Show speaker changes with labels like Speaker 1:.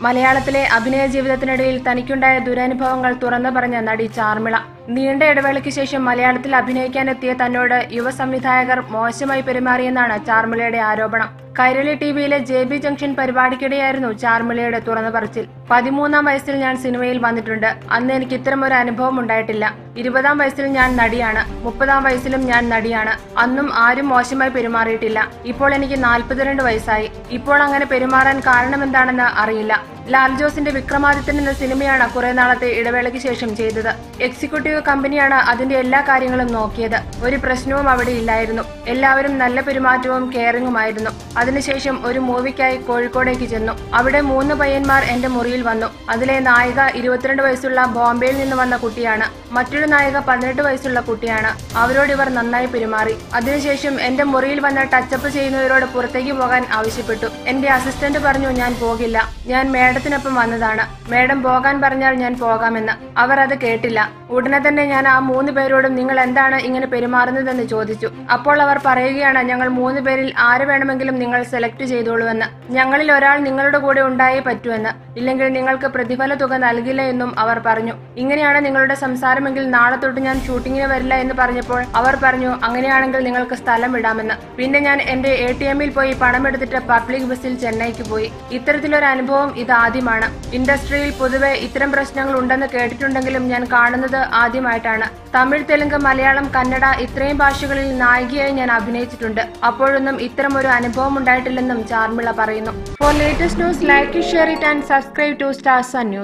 Speaker 1: മലയാളത്തിലെ അഭിനയ ജീവിതത്തിനിടയിൽ തനിക്കുണ്ടായ ദുരനുഭവങ്ങൾ തുറന്നു പറഞ്ഞ നടി ചാർമിള. നീണ്ട ഇടവേളയ്ക്ക് ശേഷം മലയാളത്തിൽ അഭിനയിക്കാനെത്തിയ തന്നോട് യുവ സംവിധായകർ മോശമായി പെരുമാറിയെന്നാണ് ചാർമിളയുടെ ആരോപണം. കൈരളി ടി വിയിലെ ജെ ബി ജംഗ്ഷൻ പരിപാടിക്കിടെയായിരുന്നു ചാർമിളയുടെ തുറന്നു പറച്ചിൽ. പതിമൂന്നാം വയസ്സിൽ ഞാൻ സിനിമയിൽ വന്നിട്ടുണ്ട്. അന്ന് എനിക്ക് ഇത്തരമൊരു അനുഭവം ഉണ്ടായിട്ടില്ല. ഇരുപതാം വയസ്സിൽ ഞാൻ നടിയാണ് മുപ്പതാം വയസ്സിലും ഞാൻ നടിയാണ്. അന്നും ആരും മോശമായി പെരുമാറിയിട്ടില്ല. ഇപ്പോൾ എനിക്ക് നാൽപ്പത്തിരണ്ട് വയസ്സായി. ഇപ്പോൾ അങ്ങനെ പെരുമാറാൻ കാരണമെന്താണെന്ന് അറിയില്ല. ലാൽ ജോസിന്റെ വിക്രമാദിത്യൻ എന്ന സിനിമയാണ് കുറെ നാളത്തെ ഇടവേളയ്ക്ക് ശേഷം ചെയ്തത്. എക്സിക്യൂട്ടീവ് കമ്പനിയാണ് അതിന്റെ എല്ലാ കാര്യങ്ങളും നോക്കിയത്. ഒരു പ്രശ്നവും അവിടെ ഇല്ലായിരുന്നു. എല്ലാവരും നല്ല പെരുമാറ്റവും കെയറിംഗുമായിരുന്നു അതിനുശേഷം ഒരു മൂവിക്കായി കോഴിക്കോടേക്ക് ചെന്നു. അവിടെ മൂന്ന് പയ്യന്മാർ എന്റെ മുറിയിൽ വന്നു. അതിലെ നായിക ഇരുപത്തിരണ്ട് വയസ്സുള്ള ബോംബെയിൽ നിന്ന് വന്ന കുട്ടിയാണ്. മറ്റൊരു നായിക പതിനെട്ട് വയസ്സുള്ള കുട്ടിയാണ്. അവരോട് ഇവർ നന്നായി പെരുമാറി. അതിനുശേഷം എന്റെ മുറിയിൽ വന്ന് ടച്ചപ്പ് ചെയ്യുന്നവരോട് പുറത്തേക്ക് പോകാൻ ആവശ്യപ്പെട്ടു. എന്റെ അസിസ്റ്റന്റ് പറഞ്ഞു ഞാൻ പോകില്ല. ഞാൻ മേഡത്തിനൊപ്പം വന്നതാണ്. മേഡം പോകാൻ പറഞ്ഞാൽ ഞാൻ പോകാമെന്ന്. അവർ അത് കേട്ടില്ല. ഉടനെ തന്നെ ഞാൻ ആ മൂന്ന് പേരോടും നിങ്ങൾ എന്താണ് ഇങ്ങനെ പെരുമാറുന്നതെന്ന് ചോദിച്ചു. അപ്പോൾ അവർ പറയുകയാണ് ഞങ്ങൾ മൂന്ന് പേരിൽ ആര് വേണമെങ്കിലും നിങ്ങൾ സെലക്ട് ചെയ്തോളൂവെന്ന് ഞങ്ങളിൽ ഒരാൾ നിങ്ങളുടെ കൂടെ ഉണ്ടായേ പറ്റുമെന്ന് ഇല്ലെങ്കിൽ നിങ്ങൾക്ക് പ്രതിഫല തുക നൽകില്ല എന്നും അവർ പറഞ്ഞു. ഇങ്ങനെയാണ് നിങ്ങളുടെ സംസാരമെങ്കിൽ നാളെ തൊട്ട് ഞാൻ ഷൂട്ടിങ്ങിന് വരില്ല എന്ന് പറഞ്ഞപ്പോൾ അവർ പറഞ്ഞു അങ്ങനെയാണെങ്കിൽ നിങ്ങൾക്ക് സ്ഥലം വിടാമെന്ന്. പിന്നെ ഞാൻ എന്റെ എ ടി എമ്മിൽ പോയി പണമെടുത്തിട്ട് പബ്ലിക് ബസ്സിൽ ചെന്നൈക്ക് പോയി. ഇത്തരത്തിലൊരു അനുഭവം ഇത് ആദ്യമാണ് ഇൻഡസ്ട്രിയിൽ പൊതുവെ ഇത്തരം പ്രശ്നങ്ങൾ ഉണ്ടെന്ന് കേട്ടിട്ടുണ്ടെങ്കിലും ഞാൻ കാണുന്നത് ആദ്യമായിട്ടാണ്. തമിഴ് തെലുങ്ക് മലയാളം കന്നഡ ഇത്രയും ഭാഷകളിൽ നായികയായി ഞാൻ അഭിനയിച്ചിട്ടുണ്ട്. അപ്പോഴൊന്നും ഇത്തരം ഒരു അനുഭവം ഉണ്ടായിട്ടില്ലെന്നും ചാർമിള പറയുന്നു. For latest news like share it and subscribe to stars news